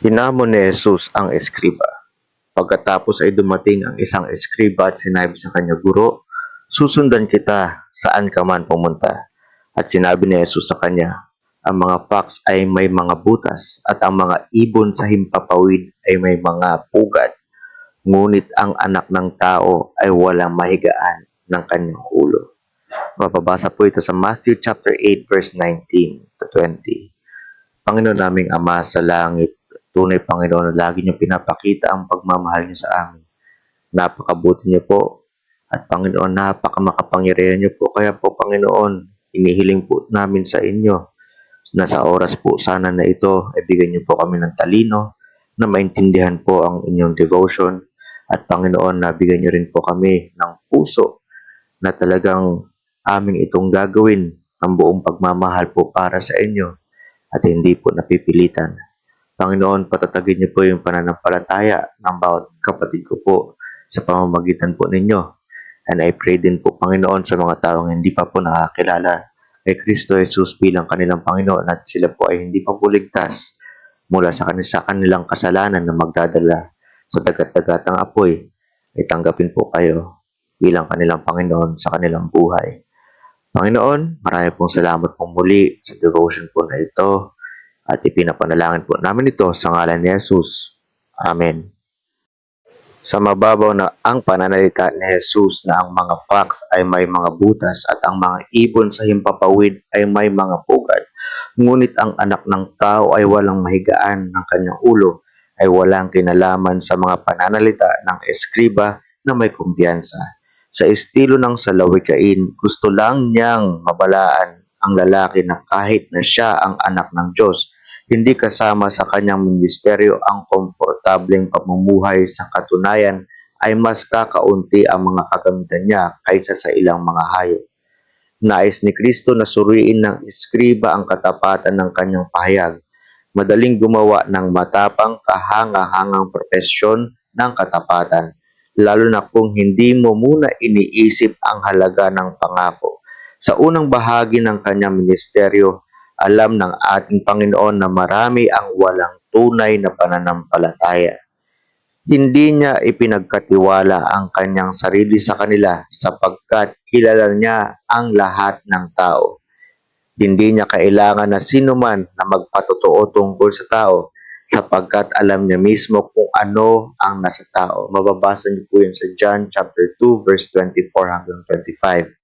Hinamon ni Jesus ang eskriba. Pagkatapos ay dumating ang isang eskriba at sinabi sa kanya, Guro, susundan kita saan ka man pumunta. At sinabi ni Jesus sa kanya, ang mga fox ay may mga butas at ang mga ibon sa himpapawid ay may mga pugad. Ngunit ang anak ng tao ay walang mahigaan ng kanyang ulo. Mapabasa po ito sa Matthew chapter 8 verse 19 to 20. Panginoon naming Ama sa langit, tunay Panginoon na lagi niyo pinapakita ang pagmamahal niyo sa amin. Napakabuti niyo po at Panginoon, napakamakapangyarihan niyo po. Kaya po Panginoon, inihiling po namin sa inyo na sa oras po sana na ito, ay bigyan niyo po kami ng talino na maintindihan po ang inyong devotion at Panginoon, nabigyan niyo rin po kami ng puso na talagang aming itong gagawin ang buong pagmamahal po para sa inyo at hindi po napipilitan. Panginoon, patatagin niyo po yung pananampalataya ng bawat kapatid ko po sa pamamagitan po ninyo. And I pray din po, Panginoon, sa mga taong hindi pa po nakakilala kay Kristo Jesus bilang kanilang Panginoon at sila po ay hindi pa po ligtas mula sa, kanil- sa kanilang kasalanan na magdadala sa dagat-dagatang apoy ay tanggapin po kayo bilang kanilang Panginoon sa kanilang buhay. Panginoon, marami pong salamat pong muli sa devotion po na ito at ipinapanalangin po namin ito sa ngalan ni Jesus. Amen. Sa mababaw na ang pananalita ni Jesus na ang mga fox ay may mga butas at ang mga ibon sa himpapawid ay may mga pugad. Ngunit ang anak ng tao ay walang mahigaan ng kanyang ulo, ay walang kinalaman sa mga pananalita ng eskriba na may kumpiyansa. Sa estilo ng salawikain, gusto lang niyang mabalaan ang lalaki na kahit na siya ang anak ng Diyos, hindi kasama sa kanyang ministeryo ang komportableng pamumuhay sa katunayan ay mas kakaunti ang mga kagamitan niya kaysa sa ilang mga hayop. Nais ni Kristo na suriin ng eskriba ang katapatan ng kanyang pahayag. Madaling gumawa ng matapang kahanga-hangang propesyon ng katapatan, lalo na kung hindi mo muna iniisip ang halaga ng pangako. Sa unang bahagi ng kanyang ministeryo, alam ng ating Panginoon na marami ang walang tunay na pananampalataya. Hindi niya ipinagkatiwala ang kanyang sarili sa kanila sapagkat kilala niya ang lahat ng tao. Hindi niya kailangan na sino man na magpatotoo tungkol sa tao sapagkat alam niya mismo kung ano ang nasa tao. Mababasa niyo po yun sa John chapter 2 verse 24 hanggang 25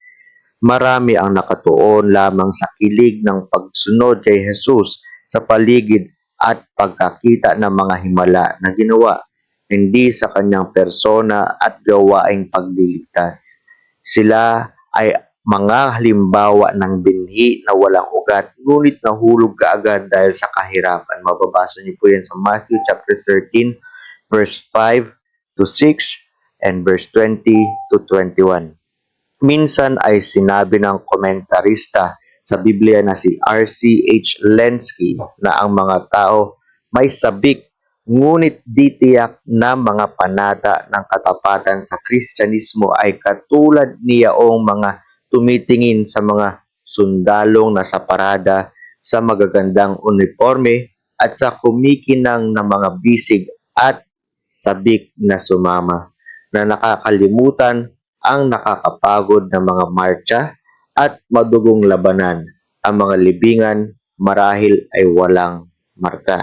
marami ang nakatuon lamang sa kilig ng pagsunod kay Jesus sa paligid at pagkakita ng mga himala na ginawa, hindi sa kanyang persona at gawaing pagliligtas. Sila ay mga halimbawa ng binhi na walang ugat, ngunit nahulog kaagad dahil sa kahirapan. Mababasa niyo po yan sa Matthew chapter 13, verse 5 to 6 and verse 20 to 21. Minsan ay sinabi ng komentarista sa Biblia na si R.C.H. Lenski na ang mga tao may sabik ngunit di na mga panata ng katapatan sa Kristyanismo ay katulad niyaong mga tumitingin sa mga sundalong nasa parada sa magagandang uniforme at sa kumikinang na mga bisig at sabik na sumama na nakakalimutan ang nakakapagod na mga marcha at madugong labanan. Ang mga libingan marahil ay walang marka.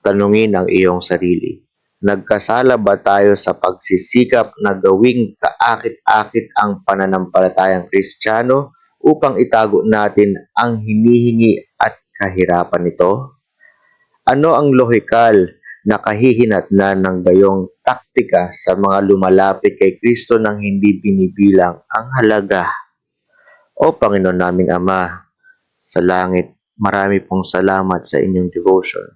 Tanungin ang iyong sarili. Nagkasala ba tayo sa pagsisikap na gawing kaakit-akit ang pananampalatayang kristyano upang itago natin ang hinihingi at kahirapan nito? Ano ang lohikal na kahihinatnan ng gayong taktika sa mga lumalapit kay Kristo nang hindi binibilang ang halaga. O Panginoon naming Ama, sa langit, marami pong salamat sa inyong devotion.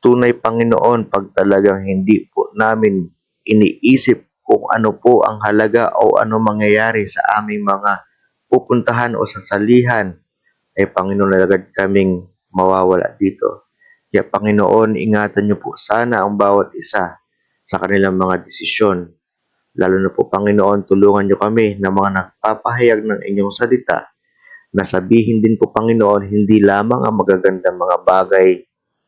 Tunay Panginoon, pag talagang hindi po namin iniisip kung ano po ang halaga o ano mangyayari sa aming mga pupuntahan o sasalihan, ay Panginoon agad kaming mawawala dito. Kaya Panginoon, ingatan niyo po sana ang bawat isa sa kanilang mga desisyon. Lalo na po Panginoon, tulungan niyo kami na mga nagpapahayag ng inyong salita na sabihin din po Panginoon, hindi lamang ang magagandang mga bagay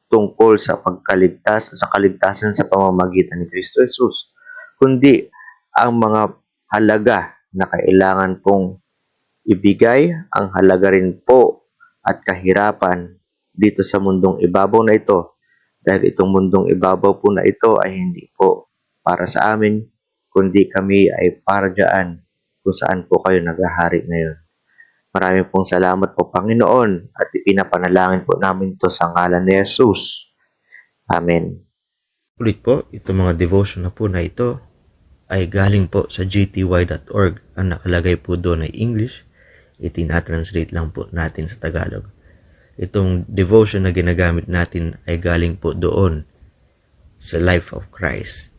tungkol sa pagkaligtas sa kaligtasan sa pamamagitan ni Kristo Jesus, kundi ang mga halaga na kailangan pong ibigay, ang halaga rin po at kahirapan dito sa mundong ibabaw na ito. Dahil itong mundong ibabaw po na ito ay hindi po para sa amin, kundi kami ay para dyan kung saan po kayo naghahari ngayon. Maraming pong salamat po Panginoon at ipinapanalangin po namin ito sa ngalan ni Jesus. Amen. Ulit po, itong mga devotion na po na ito ay galing po sa gty.org. Ang nakalagay po doon ay English. Itinatranslate lang po natin sa Tagalog. Itong devotion na ginagamit natin ay galing po doon sa Life of Christ.